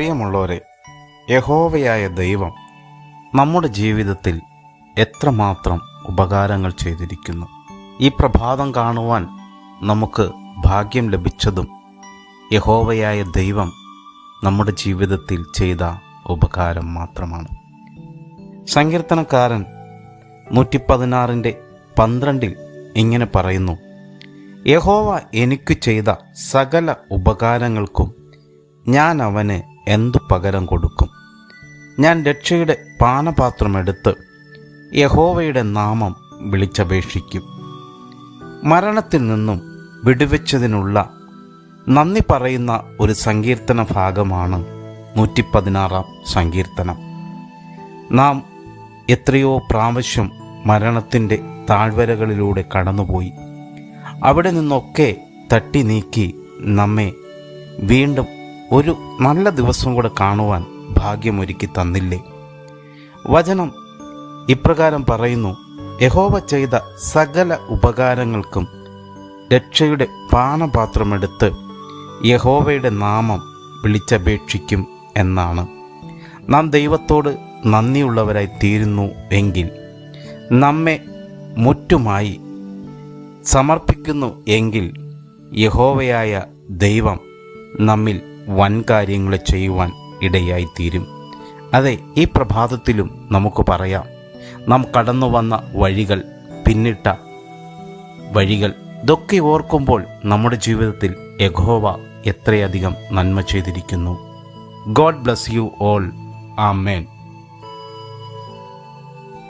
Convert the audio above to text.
പ്രിയമുള്ളവരെ യഹോവയായ ദൈവം നമ്മുടെ ജീവിതത്തിൽ എത്രമാത്രം ഉപകാരങ്ങൾ ചെയ്തിരിക്കുന്നു. ഈ പ്രഭാതം കാണുവാൻ നമുക്ക് ഭാഗ്യം ലഭിച്ചതും യഹോവയായ ദൈവം നമ്മുടെ ജീവിതത്തിൽ ചെയ്ത ഉപകാരം മാത്രമാണ്. സങ്കീർത്തനക്കാരൻ നൂറ്റി പതിനാറിന്റെ പന്ത്രണ്ടിൽ ഇങ്ങനെ പറയുന്നു യഹോവ എനിക്ക് ചെയ്ത സകല ഉപകാരങ്ങൾക്കും ഞാൻ അവന് എന്തു പകരം കൊടുക്കും? ഞാൻ രക്ഷയുടെ പാനപാത്രമെടുത്ത് യഹോവയുടെ നാമം വിളിച്ചപേക്ഷിക്കും. മരണത്തിൽ നിന്നും വിടുവെച്ചതിനുള്ള നന്ദി പറയുന്ന ഒരു സങ്കീർത്തന ഭാഗമാണ് നൂറ്റി പതിനാറാം സങ്കീർത്തനം. നാം എത്രയോ പ്രാവശ്യം മരണത്തിന്റെ താഴ്വരകളിലൂടെ കടന്നുപോയി. അവിടെ നിന്നൊക്കെ തട്ടി നീക്കി നമ്മെ വീണ്ടും ഒരു നല്ല ദിവസം കൂടെ കാണുവാൻ ഭാഗ്യമൊരുക്കി തന്നില്ലേ? വചനം ഇപ്രകാരം പറയുന്നു യഹോവ ചെയ്ത സകല ഉപകാരങ്ങൾക്കും രക്ഷയുടെ പാനപാത്രമെടുത്ത് യഹോവയുടെ നാമം വിളിച്ചപേക്ഷിക്കും എന്നാണ്. നാം ദൈവത്തോട് നന്ദിയുള്ളവരായി തീരുന്നു എങ്കിൽ നമ്മെ മുറ്റുമായി സമർപ്പിക്കുന്നു എങ്കിൽ യഹോവയായ ദൈവം നമ്മിൽ വൻ കാര്യങ്ങൾ ചെയ്യുവാൻ ഇടയായിത്തീരും. അതെ ഈ പ്രഭാതത്തിലും നമുക്ക് പറയാം. നാം കടന്നു വന്ന വഴികൾ പിന്നിട്ട വഴികൾ ഇതൊക്കെ ഓർക്കുമ്പോൾ നമ്മുടെ ജീവിതത്തിൽ യഹോവ എത്രയധികം നന്മ ചെയ്തിരിക്കുന്നു. God bless you all. Amen